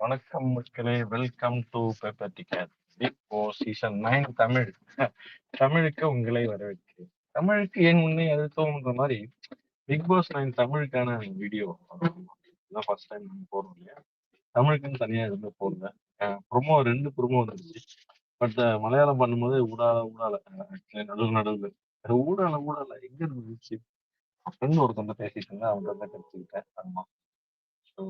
வணக்கம் மக்களே! Welcome to Pepper Ticket. Bigg Boss season nine Tamil. தமிழுக்கு உங்களை வரவேற்கிறேன். தமிழுக்கு ஏன் முன்னே எதிர்த்தோம்ன்ற மாதிரி பிக் பாஸ் நைன் தமிழுக்கான வீடியோ இதான் ஃபர்ஸ்ட் டைம் நம்ம போடுறோம் இல்லையா? தமிழுக்குன்னு தனியா எதுவுமே போடல. ப்ரொமோ ரெண்டு ப்ரொமோ இருந்துச்சு பட் மலையாளம் பண்ணும்போது ஊடால ஊடால நடுவு நடுவுல. ஊடால ஊடால எங்க இருந்துச்சு? ஃப்ரெண்ட் ஒருத்தன்ட்ட பேசிட்டு இருந்தேன். அவங்க தான் கத்துக்கிட்டேன். ஆமா. ஸோ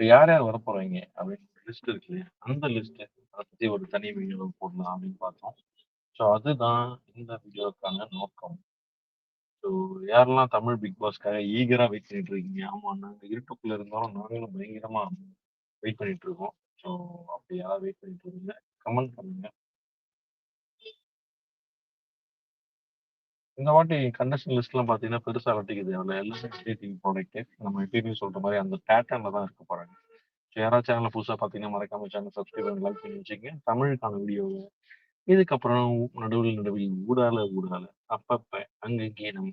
யார் யார் வரப்போறீங்க அப்படின்னு லிஸ்ட் இருக்கு இல்லையா? அந்த லிஸ்ட் அத பத்தி ஒரு தனி வீடியோ போடலாம் அப்படின்னு பார்த்தோம். ஸோ அதுதான் இந்த வீடியோக்கான நோக்கம். ஸோ யாரெல்லாம் தமிழ் பிக் பாஸ்க்காக ஈகரா வெயிட் பண்ணிட்டு இருக்கீங்க? ஆமா நாங்க இருட்டுக்குள்ள இருந்தாலும் நாங்களும் பயங்கரமா வெயிட் பண்ணிட்டு இருக்கோம். ஸோ அப்படி யாராவது வெயிட் பண்ணிட்டு இருக்கீங்க கமெண்ட் பண்ணுங்க. இந்த வாட்டி கண்டிஷன் லிஸ்ட்லாம் பார்த்தீங்கன்னா பெருசாக வெட்டிக்க அதில் எல்லாமே ஸ்டேட்டிங் ப்ராடக்ட்டு நம்ம எப்பயுமே சொல்கிற மாதிரி அந்த பேட்டர்னில் தான் இருக்க போகிறாங்க ஸோ யாராவது சேனலில் புதுசாக பார்த்தீங்கன்னா மறக்காம சேனல் சப்ஸ்கிரைப் பண்ணி லைக் பண்ணி வச்சுக்கங்க. தமிழுக்கான வீடியோவை இதுக்கப்புறம் நடுவில் நடுவில் ஊடால ஊடால அப்பப்போ அங்கங்கே நம்ம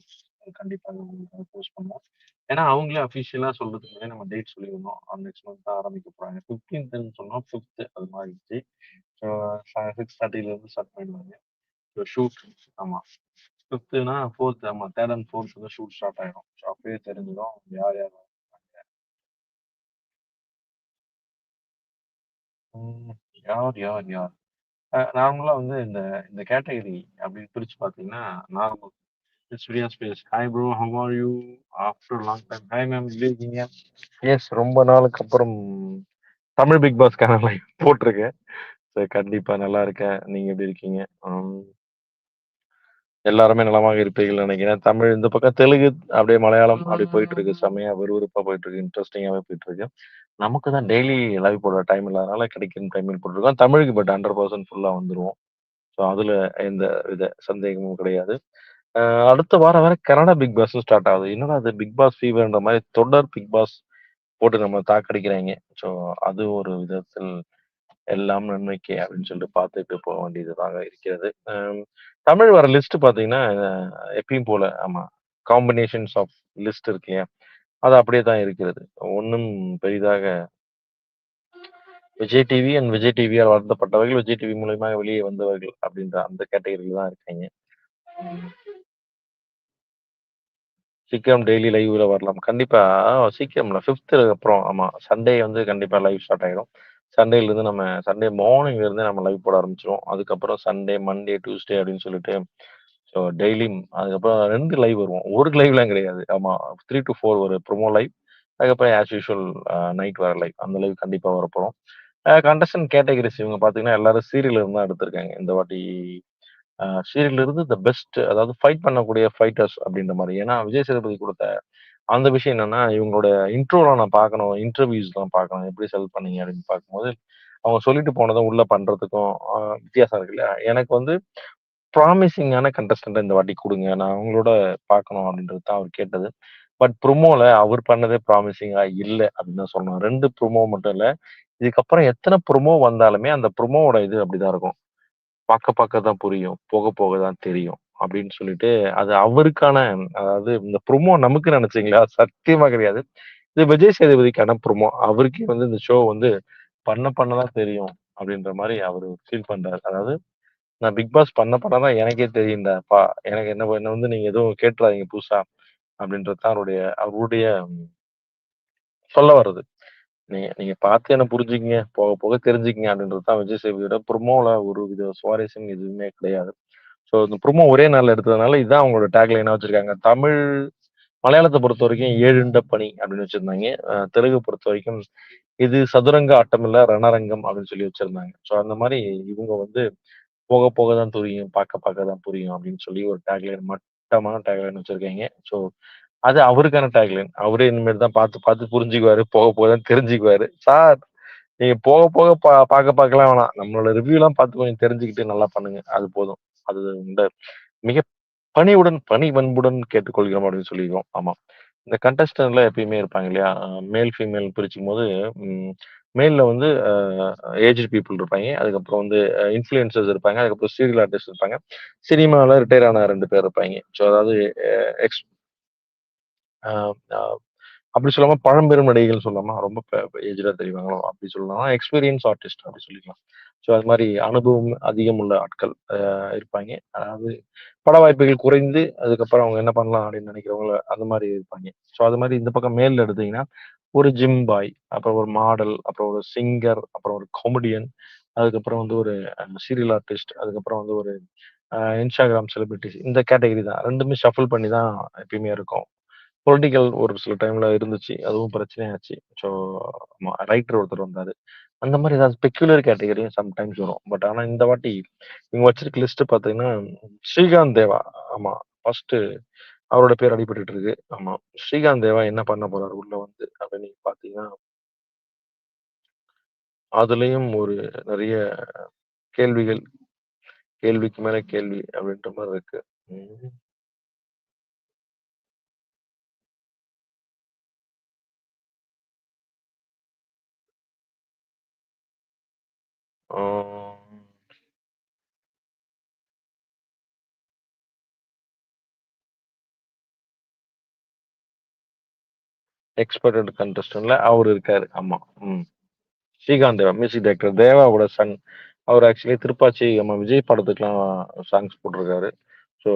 கண்டிப்பாக போஸ்ட் பண்ணுவோம். ஏன்னா அவங்களே அஃபிஷியலாக சொல்கிறதுக்கு முன்னாடி நம்ம டேட் சொல்லியிருந்தோம். நெக்ஸ்ட் மந்த் தான் ஆரம்பிக்க போகிறாங்க ஃபிஃப்டீன்த்னு சொன்னோம். ஃபிஃப்த்து அது மாறிடுச்சு. ஸோ சிக்ஸ் தேர்ட்டிலேருந்து ஸ்டார்ட் பண்ணிடுவாங்க. ஸோ ஷூட் ஆமாம் 5த்னா 4த் ஆமா தேர்ட் அண்ட் ஃபோர்த் வந்து ஷூட் ஸ்டார்ட் ஆயிடும். ஸோ அப்பயே தெரிஞ்சிடும் யார் யார் ம். யார் யார் யார்? நார்மலாக நார்மலா வந்து இந்த இந்த கேட்டகரி அப்படின்னு பிரிச்சு பார்த்தீங்கன்னா, நார்மல் இட்ஸ் ஃப்ரீயா space. Hi bro how are you? After long time. Hi ma'am எப்படி இருக்கீங்க? எஸ் ரொம்ப நாளுக்கு அப்புறம் தமிழ் பிக் பாஸ்க்கான லைவ் போட்டிருக்கேன். ஸோ கண்டிப்பாக நல்லா இருக்கேன். நீங்க எப்படி இருக்கீங்க? எல்லாருமே நலமாக இருப்பீர்கள்னு நினைக்கிறேன். தமிழ் இந்த பக்கம் தெலுங்கு, அப்படியே மலையாளம் அப்படி போயிட்டு இருக்கு. செம்மையா விறுவிறுப்பா போயிட்டு இருக்கு. இன்ட்ரஸ்டிங்காவே போயிட்டு இருக்கு. நமக்கு தான் டெய்லி லைவ் போட டைம் இல்லாதனால கிடைக்கும் டைமில் போட்டுருக்கோம். தமிழுக்கு பட் 100% ஃபுல்லா வந்துருவோம். ஸோ அதுல எந்த வித சந்தேகமும் கிடையாது. அடுத்த வாரம் வேற கனடா பிக் பாஸும் ஸ்டார்ட் ஆகுது. என்னடா இது பிக் பாஸ் ஃபீவர்ன்ற மாரி தொடர் பிக் பாஸ் போட்டு நம்ம தாக்கடிக்கிறாய்ங்க. ஸோ அது ஒரு விதத்தில் எல்லாம் நன்மைக்கு அப்படின்னு சொல்லிட்டு பார்த்துட்டு போக வேண்டியதாக இருக்கிறது. தமிழ் வர லிஸ்ட் பார்த்தீங்கன்னா, எப்பயும் போல ஆமா. காம்பினேஷன்ஸ் ஆஃப் லிஸ்ட் இருக்கு இல்லையா? அது அப்படியே தான் இருக்கிறது. ஒன்றும் பெரிதாக விஜய் டிவி அண்ட் விஜய் டிவியால் வளர்த்தப்பட்டவர்கள், விஜய் டிவி மூலியமாக வெளியே வந்தவர்கள் அப்படின்ற அந்த கேட்டகரியில் தான் இருக்காங்க சீக்கிரம் டெய்லி லைவ்ல வரலாம். கண்டிப்பா சீக்கிரம்ல 5த் அப்புறம் ஆமா. சண்டே வந்து கண்டிப்பா லைவ் ஸ்டார்ட் ஆயிடும். சண்டேலருந்து நம்ம சண்டே மார்னிங்லேருந்து நம்ம லைவ் போட ஆரம்பிச்சுருவோம். அதுக்கப்புறம் சண்டே, மண்டே, டியூஸ்டே அப்படின்னு சொல்லிட்டு ஸோ டெய்லியும் அதுக்கப்புறம் ரெண்டு லைவ் வருவோம். ஒரு லைவ்லாம் கிடையாது. ஆமாம் த்ரீ டு ஃபோர் ஒரு ப்ரோமோ லைவ். அதுக்கப்புறம் ஆஸ் யூஷுவல் நைட் வர லைவ். அந்த லைவ் கண்டிப்பாக வரப்போறோம். அ கண்டஸ்டன்ட் கேட்டகரிஸ் இவங்க பார்த்தீங்கன்னா, எல்லாரும் சீரியல்ல இருந்து தான் எடுத்திருக்காங்க. இந்த வாட்டி சீரியல் சீரியல்ல இருந்து த பெஸ்ட் அதாவது ஃபைட் பண்ணக்கூடிய ஃபைட்டர்ஸ் அப்படின்ற மாதிரி ஏன்னா விஜய் சேதுபதி கொடுத்த அந்த விஷயம் என்னன்னா, இவங்களோட இன்ட்ரோலாம் நான் பார்க்கணும். இன்டர்வியூஸ்லாம் பார்க்கணும். எப்படி செல் பண்ணீங்க அப்படின்னு பார்க்கும்போது, அவங்க சொல்லிட்டு போனதும் உள்ள பண்றதுக்கும் வித்தியாசம் இருக்கு இல்லையா? எனக்கு வந்து ப்ராமிசிங்கான கண்டஸ்டன்ட்ட இந்த வாட்டி கொடுங்க நான் அவங்களோட பார்க்கணும் அப்படின்றது தான் அவர் கேட்டது. பட் ப்ரொமோல அவர் பண்ணதே ப்ராமிசிங்கா இல்லை அப்படின்னு தான் சொல்லணும். 2 ப்ரோமோ மட்டும் இல்லை இதுக்கப்புறம் எத்தனை ப்ரோமோ வந்தாலுமே அந்த ப்ரோமோவோட இது அப்படிதான் இருக்கும். பாக்க பாக்க தான் புரியும். போக போக தான் தெரியும். அப்படின்னு சொல்லிட்டு அது அவருக்கான அதாவது இந்த ப்ரோமோ நமக்கு நினைச்சீங்களா? சத்தியமா கிடையாது. இது விஜய் சேதுபதிக்கான ப்ரோமோ. அவருக்கே வந்து இந்த ஷோ வந்து பண்ண பண்ணதான் தெரியும் அப்படின்ற மாதிரி அவர் ஃபீல் பண்றாரு. அதாவது நான் பிக் பாஸ் பண்ண பண்ண தான் எனக்கே தெரியும்டாப்பா. எனக்கு என்ன என்ன வந்து நீங்க எதுவும் கேட்டுறாதீங்க புதுசா அப்படின்றது தான் அவருடைய அவருடைய சொல்ல வர்றது. நீங்க நீங்க பார்த்து என்ன புரிஞ்சுக்கங்க. போக போக தெரிஞ்சுக்கங்க அப்படின்றது தான் விஜய் சேதுபதியோட ப்ரோமோல ஒரு வித சுவாரஸ்யம் எதுவுமே கிடையாது. ஸோ இந்த ப்ரொமோ ஒரே நாள் எடுத்ததுனால இதுதான் அவங்களோட டேக்லைனாக வச்சிருக்காங்க. தமிழ் மலையாளத்தை பொறுத்த வரைக்கும் ஏழுண்ட பணி அப்படின்னு வச்சிருந்தாங்க. தெலுங்கு பொறுத்த வரைக்கும் இது சதுரங்க ஆட்டம் ரணரங்கம் அப்படின்னு சொல்லி வச்சிருந்தாங்க. ஸோ அந்த மாதிரி இவங்க வந்து போக போக தான் புரியும். பார்க்க பார்க்க தான் புரியும் அப்படின்னு சொல்லி ஒரு டேக்லைன் மட்டமான டேக்லைன் வச்சுருக்காங்க ஸோ அது அவருக்கான டேக்லைன். அவரே இனிமேல் தான் பார்த்து பார்த்து புரிஞ்சுக்குவாரு. போக போக தான் தெரிஞ்சுக்குவாரு. சார் நீங்க போக போக பா பார்க்க பார்க்கலாம் வேணாம். நம்மளோட ரிவ்யூலாம் பார்த்து கொஞ்சம் தெரிஞ்சுக்கிட்டு நல்லா பண்ணுங்க. அது போதும். அது இந்த மிக பணிவுடன், பணி வன்புடன் கேட்டுக்கொள்கிறோம் அப்படின்னு சொல்லியிருக்கோம் ஆமா. இந்த கண்டஸ்டன்ட்ல எப்பயுமே இருப்பாங்க இல்லையா? மேல், ஃபீமேல் பிரிச்சுக்கும்போது போது மேல்ல வந்து ஏஜ் பீப்புள் இருப்பாங்க அதுக்கப்புறம் வந்து இன்ஃப்ளூயன்சர்ஸ் இருப்பாங்க. அதுக்கப்புறம் சீரியல் ஆர்டிஸ்ட் இருப்பாங்க. சினிமாவில் ரிட்டையர் ஆன ரெண்டு பேர் இருப்பாங்க ஸோ அதாவது எக்ஸ் அப்படி சொல்லாம பழம்பெரும் நடிகைகள் சொல்லலாமா? ரொம்ப ஏஜ்டா தெரிவாங்களோ, அப்படி சொல்லலாம். எக்ஸ்பீரியன்ஸ் ஆர்டிஸ்ட் அப்படி சொல்லிக்கலாம். ஸோ அது மாதிரி அனுபவம் அதிகம் உள்ள ஆட்கள் இருப்பாங்க அதாவது பட வாய்ப்புகள் குறைந்து, அதுக்கப்புறம் அவங்க என்ன பண்ணலாம் அப்படின்னு நினைக்கிறவங்க அந்த மாதிரி இருப்பாங்க ஸோ அது மாதிரி இந்த பக்கம் மேல எடுத்தீங்கன்னா, ஒரு ஜிம் பாய், அப்புறம் ஒரு மாடல், அப்புறம் ஒரு சிங்கர், அப்புறம் ஒரு காமெடியன், அதுக்கப்புறம் வந்து ஒரு சீரியல் ஆர்டிஸ்ட், அதுக்கப்புறம் வந்து ஒரு இன்ஸ்டாகிராம் செலிபிரிட்டிஸ் இந்த கேட்டகரி தான். ரெண்டுமே ஷஃபிள் பண்ணி தான் எப்பயுமே இருக்கும். பொலிட்டிக்கல் ஒரு சில டைம்ல இருந்துச்சு. அதுவும் பிரச்சனையாச்சு. ஸோ ரைட்டர் ஒருத்தர் வந்தாரு. அந்த மாதிரி ஏதாவது ஸ்பெக்குலர் கேட்டகரியும் சம்டைம்ஸ் வரும். பட் ஆனா இந்த வாட்டி இவங்க வச்சிருக்க லிஸ்ட் பார்த்தீங்கன்னா, ஸ்ரீகாந்த் தேவா ஆமா. ஃபர்ஸ்ட்டு அவரோட பேர் அடிபட்டுட்டு இருக்கு. ஆமா. ஸ்ரீகாந்த் தேவா என்ன பண்ண போறாரு உள்ள வந்து அப்படின்னு பாத்தீங்கன்னா அதுலயும் ஒரு நிறைய கேள்விகள், கேள்விக்கு மேல கேள்வி அப்படின்ற மாதிரி இருக்கு. ம். ஆ. எக்ஸ்பெக்டட் கண்டஸ்டன்ட்ல இருக்காரு. ஆமா. ம். Srikanth Deva, music director. தேவாவோட son. அவர் ஆக்சுவலி திருப்பாச்சி நம்ம விஜய் படத்துக்குலாம் சாங்ஸ் போட்டிருக்காரு. ஸோ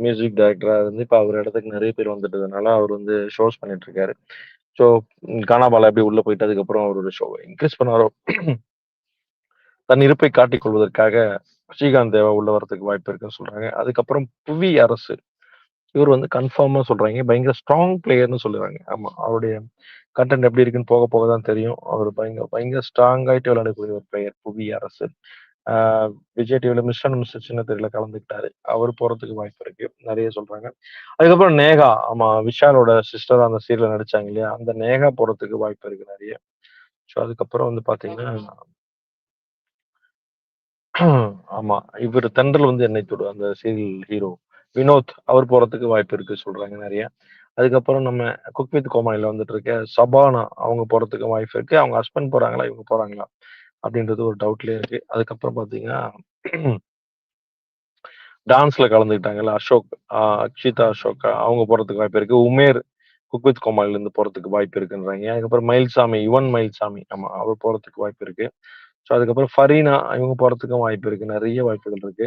மியூசிக் டைரக்டராக இருந்து இப்போ அவர் இடத்துக்கு நிறைய பேர் வந்துட்டதுனால, அவர் வந்து ஷோஸ் பண்ணிட்டு இருக்காரு. ஸோ கானாபாலா எப்படி உள்ளே போயிட்டு அதுக்கப்புறம் அவரோட ஷோவ இன்க்ரீஸ் பண்ணாரோ தன் இருப்பை காட்டிக் கொள்வதற்காக ஸ்ரீகாந்த் தேவா உள்ள வரதுக்கு வாய்ப்பு இருக்குன்னு சொல்றாங்க. அதுக்கப்புறம் புவி அரசு. இவர் வந்து கன்ஃபார்மா சொல்றாங்க பயங்கர ஸ்ட்ராங் பிளேயர்னு சொல்லுறாங்க. ஆமா. அவருடைய கன்டென்ட் எப்படி இருக்குன்னு போக போக தான் தெரியும். அவர் பயங்கர பயங்கர ஸ்ட்ராங் ஆயிட்டு விளையாடக்கூடிய ஒரு பிளேயர் புவி அரசு. விஜய் டிவில மிஸ்டர் அண்ட் மிஸ்டர் சின்ன தெரியல கலந்துக்கிட்டாரு. அவர் போறதுக்கு வாய்ப்பு இருக்கு. நிறைய சொல்றாங்க. அதுக்கப்புறம் நேகா. ஆமா. விஷாலோட சிஸ்டர் அந்த சீரியல் நடிச்சாங்க இல்லையா? அந்த நேகா போறதுக்கு வாய்ப்பு இருக்கு நிறைய ஸோ அதுக்கப்புறம் வந்து பார்த்தீங்கன்னா ஆமா. இவரு தென்றல் வந்து என்னை தொடு அந்த சீரியல் ஹீரோ. வினோத் அவர் போறதுக்கு வாய்ப்பு இருக்கு சொல்றாங்க நிறைய அதுக்கப்புறம் நம்ம குக் வித் கோமாளில வந்துட்டு இருக்க சபானா அவங்க போறதுக்கு வாய்ப்பு இருக்கு. அவங்க ஹஸ்பண்ட் போறாங்களா? இவங்க போறாங்களா? அப்படின்றது ஒரு டவுட்லயே இருக்கு. அதுக்கப்புறம் பாத்தீங்கன்னா டான்ஸ்ல கலந்துக்கிட்டாங்கல்ல அசோக், அக்ஷிதா அசோக் அவங்க போறதுக்கு வாய்ப்பு இருக்கு. உமேர் குக் வித் கோமாளிலருந்து போறதுக்கு வாய்ப்பு இருக்குன்றாங்க அதுக்கப்புறம் மயில்சாமி, யுவன் மயில்சாமி ஆமா அவர் போறதுக்கு வாய்ப்பு இருக்கு. ஸோ அதுக்கப்புறம் ஃபரீனா இவங்க போகிறதுக்கும் வாய்ப்பு இருக்குது நிறைய வாய்ப்புகள் இருக்கு.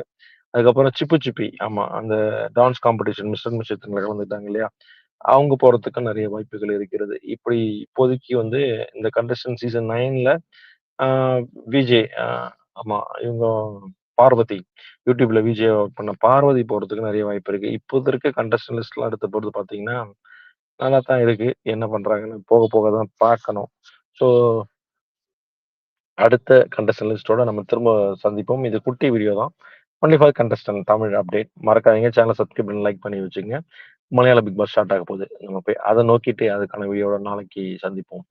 அதுக்கப்புறம் சிப்பு சிப்பி ஆமாம் அந்த டான்ஸ் காம்படிஷன் மிஸ்டர் மிஸ்டர் கலந்துட்டாங்க இல்லையா? அவங்க போகிறதுக்கும் நிறைய வாய்ப்புகள் இருக்கிறது. இப்படி இப்போதைக்கு வந்து இந்த கண்டஸ்டன் சீசன் 9ல ஆ விஜே இவங்க பார்வதி. யூடியூப்ல விஜய் ஒர்க் பண்ண பார்வதி போகிறதுக்கு நிறைய வாய்ப்பு இருக்கு. இப்போது இருக்க கண்டஸ்டன் லிஸ்ட்லாம் எடுத்த பொறுத்து பார்த்தீங்கன்னா, நல்லா தான் இருக்கு. என்ன பண்றாங்கன்னு போக போக தான் பார்க்கணும். ஸோ அடுத்த கண்டஸ்டன் லிஸ்ட்டோட நம்ம திரும்ப சந்திப்போம். இது குட்டி வீடியோ தான். Only for contestant Tamil update. மறக்காதீங்க சேனல் சப்ஸ்கிரைப் பண்ணி லைக் பண்ணி வச்சுங்க மலையாள பிக் பாஸ் ஸ்டார்ட் ஆக போகுது. நம்ம போய் அதை நோக்கிட்டு அதுக்கான வீடியோட நாளைக்கு சந்திப்போம்.